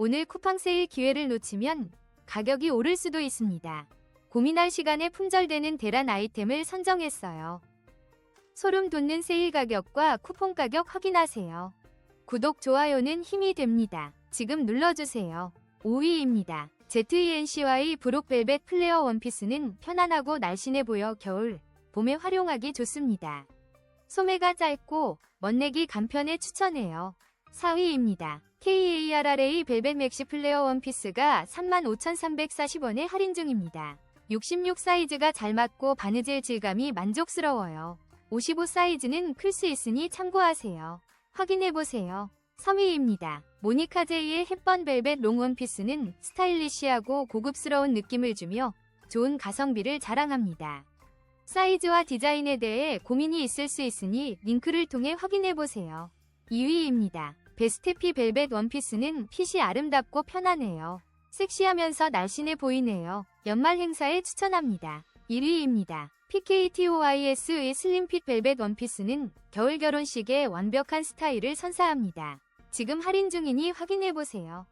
오늘 쿠팡 세일 기회를 놓치면 가격이 오를 수도 있습니다. 고민할 시간에 품절되는 대란 아이템을 선정했어요. 소름 돋는 세일 가격과 쿠폰 가격 확인하세요. 구독, 좋아요는 힘이 됩니다. 지금 눌러주세요. 5위입니다. ZENCY 브록벨벳 플레어 원피스는 편안하고 날씬해 보여 겨울, 봄에 활용하기 좋습니다. 소매가 짧고 멋내기 간편에 추천해요. 4위입니다. KARRA 벨벳 맥시 플레어 원피스가 35,340원에 할인 중입니다. 66 사이즈가 잘 맞고 바느질 질감이 만족스러워요. 55 사이즈는 클 수 있으니 참고하세요. 확인해보세요. 3위입니다. 모니카 제이의 햇번 벨벳 롱 원피스는 스타일리시하고 고급스러운 느낌을 주며 좋은 가성비를 자랑합니다. 사이즈와 디자인에 대해 고민이 있을 수 있으니 링크를 통해 확인해보세요. 2위입니다. 베스테피 벨벳 원피스는 핏이 아름답고 편안해요. 섹시하면서 날씬해 보이네요. 연말 행사에 추천합니다. 1위입니다. PKTOIS의 슬림핏 벨벳 원피스는 겨울 결혼식에 완벽한 스타일을 선사합니다. 지금 할인 중이니 확인해보세요.